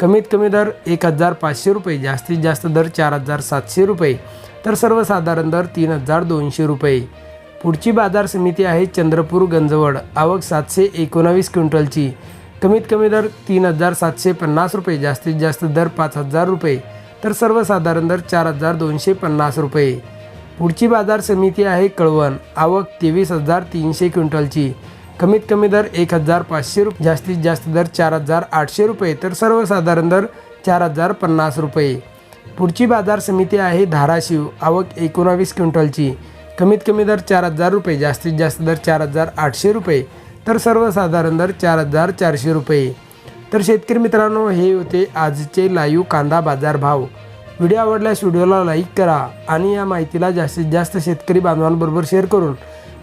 कमीत कमी दर एक हजार पाचशे रुपये जास्तीत जास्त दर चार हजार सातशे रुपये तर सर्वसाधारण दर तीन हजार दोनशे रुपये. पुढची बाजार समिती आहे चंद्रपूर गंजवड आवक सातशे एकोणावीस क्विंटलची. कमीत कमी दर तीन हजार सातशे पन्नास रुपये जास्तीत जास्त दर पाच हजार रुपये तर सर्वसाधारण दर चार हजार दोनशे पन्नास रुपये. पुढची बाजार समिती आहे कळवण आवक तेवीस हजार तीनशे क्विंटलची. कमीत कमी दर एक हजार पाचशे रुपये जास्तीत जास्त दर चार हजार आठशे रुपये. तर सर्वसाधारण दर चार हजार पन्नास रुपये. पुढची बाजार समिती आहे धाराशिव. आवक एकोणावीस क्विंटलची. कमीत कमी दर चार हजार रुपये जास्तीत जास्त दर चार हजार आठशे रुपये. तर सर्वसाधारण दर चार हजार चारशे रुपये. तर शेतकरी मित्रांनो हे होते आजचे लाईव्ह कांदा बाजार भाव व्हिडिओ आवडल्यास व्हिडिओला लाईक करा आणि या माहितीला जास्तीत जास्त शेतकरी बांधवांबरोबर शेअर करून